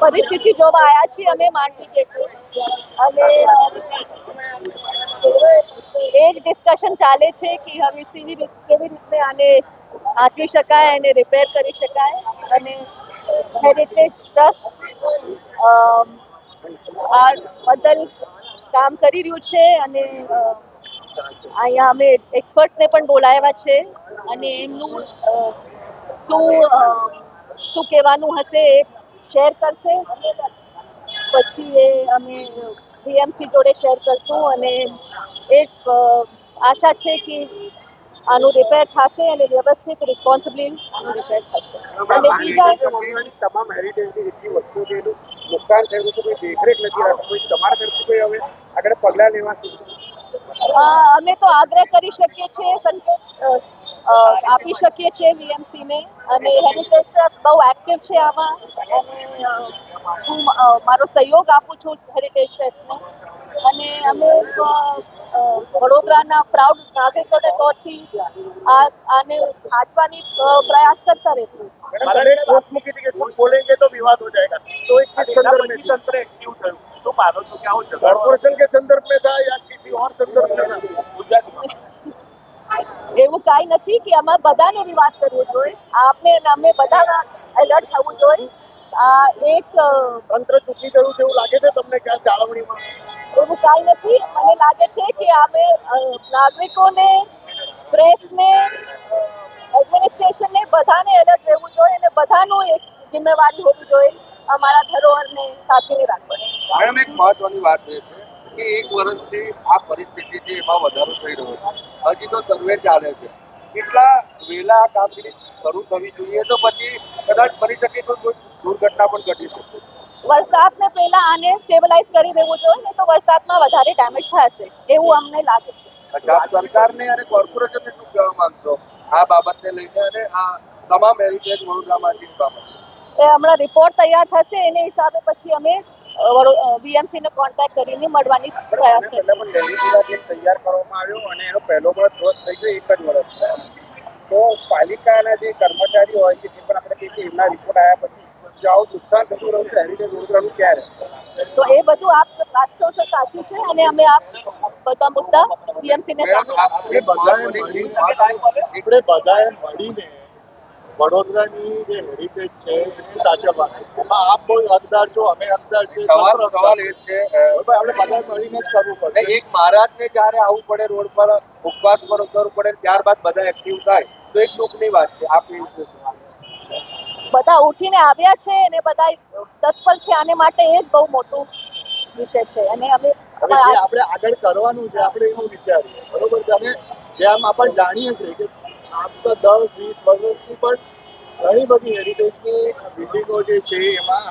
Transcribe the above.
પરિસ્થિતિ જોવા આવ્યા છીએ અમે માંડવી જેટલી અને એ જ ડિસ્કશન ચાલે છે કે હવે કેવી રીતે કેવી રીતે આને સાચવી શકાય અને રિપેર કરી શકાય. અને હેરિટેજ ટ્રસ્ટ આ બદલ કામ કરી રહ્યું છે અને અહીંયા અમે એક્સપર્ટ્સને પણ બોલાવ્યા છે. અને એમનું શું શું કહેવાનું હશે એ શેર કરશે. પછી એ અમે વીએમસી જોડે શેર કરશું અને એક આશા છે કે આનું રિપેર થશે અને વ્યવસ્થિત રિસ્પોન્સિબલી આનું રિપેર થશે અને બીજા તમામ હેરિટેજની જેટલી વસ્તુઓ છે એનું નુકસાન થયું છે કોઈ દેખરેખ નથી રાખતું. કોઈ તમારા તરફથી કોઈ હવે આગળ પગલાં લેવાશે? અમે તો આગ્રહ કરી શકીએ છીએ સંકેત આપી શકીએ છીએ વીએમસી ને અને હેરિટેજ ટ્રસ્ટ બહુ એક્ટિવ છે આમાં. અને હું મારો સહયોગ આપું છું હેરિટેજ ફેસ્ટને અને અમે વડોદરાના પ્રાઉડ નાગરિકોને તોરથી આ આને આચવાની પ્રયાસ કરતા રહેશું. તો વિવાદ હો જાયેગા. તો એક સંદર્ભ में तंत्र एक्टिव થયું. શું સંદર્ભ में એવું કાંઈ નથી કે અમે બધાને રિવાજ કરવું જોઈએ. આપને અમે બધા એલર્ટ થવું જોઈએ. આ એક તંત્ર ચૂકી ગયું છે એવું લાગે છે તમને ક્યાં જાળવણીમાં? એવું કાંઈ નથી. મને લાગે છે કે અમે નાગરિકોને પ્રેસને એડમિનિસ્ટ્રેશનને બધાને એલર્ટ રહેવું જોઈએ અને બધાનું એક જિમ્મેવારી હોવી જોઈએ અમારા ધરોહરને સાચવી રાખવાની. મેડમ એક મહત્વની વાત એ છે કે એક વર્ષથી આ પરિસ્થિતિ છે એમાં વધારો થઈ રહ્યો છે. હજી તો સર્વે ચાલે છે. કેટલા વહેલા આ કામગીરી શરૂ થવી જોઈએ તો પછી કદાચ ફરી શકે તો કોઈ દુર્ઘટના પણ ઘટી શકે. વરસાદને પહેલા આને સ્ટેબલાઇઝ કરી દેવું જોઈએ ને તો વરસાદમાં વધારે ડેમેજ થશે એવું અમને લાગે છે. સરકારને અને કોર્પોરેશનને શું કહેવા માંગશો? આ બાબતને લઈને અને આ તમામ હેરિટેજ વડોદરામાંથી બાબત એ હમણાં રિપોર્ટ તૈયાર થશે એને હિસાબે પછી અમે વીએમસી ને કોન્ટેક્ટ કરીને મળવાની પ્રયાસ એક તૈયાર કરવામાં આવ્યો અને એનો પહેલો પણ ક્રોસ થઈ ગયો એક જ વર્ષ તો પાલિકાના જે કર્મચારીઓ હોય છે જે પણ આપણે કહીએ છીએ એમના રિપોર્ટ આવ્યા પછી જો આવું નુકસાન થતું રહ્યું છે હેરિટેજ વડોદરાનું ક્યારે? તો એ બધું આપ વાત છો સાચું છે અને અમે આપ બધા મુદ્દા વીએમસી ને મેડમ સામે આપ એક બધાએ મળીને આપણે બધાએ મળીને વડોદરાની જે હેરિટેજ છે સાચવવાની એમાં આપ બહુ હકદાર છો અમે હકદાર છે સવાલ સવાલ એ છે. જ? આપણે બધા મળીને જ કરવું પડે એક મહારાજને જ્યારે આવવું પડે રોડ પર ઉપવાસ પર ઉતરવું પડે ત્યારબાદ બધા એક્ટિવ થાય તો એક દુઃખની વાત છે આપ? બધા ઉઠીને આવ્યા છે અને બધા તત્પર છે આને માટે એ જ બહુ મોટું વિષય છે અને અમે આપણે આગળ કરવાનું છે આપણે એવું વિચારીએ બરોબર છે અને જેમ આપણે જાણીએ છીએ કે આમ તો દસ વીસ વર્ષથી પણ ઘણી બધી હેરિટેજની બિલ્ડિંગો જે છે એમાં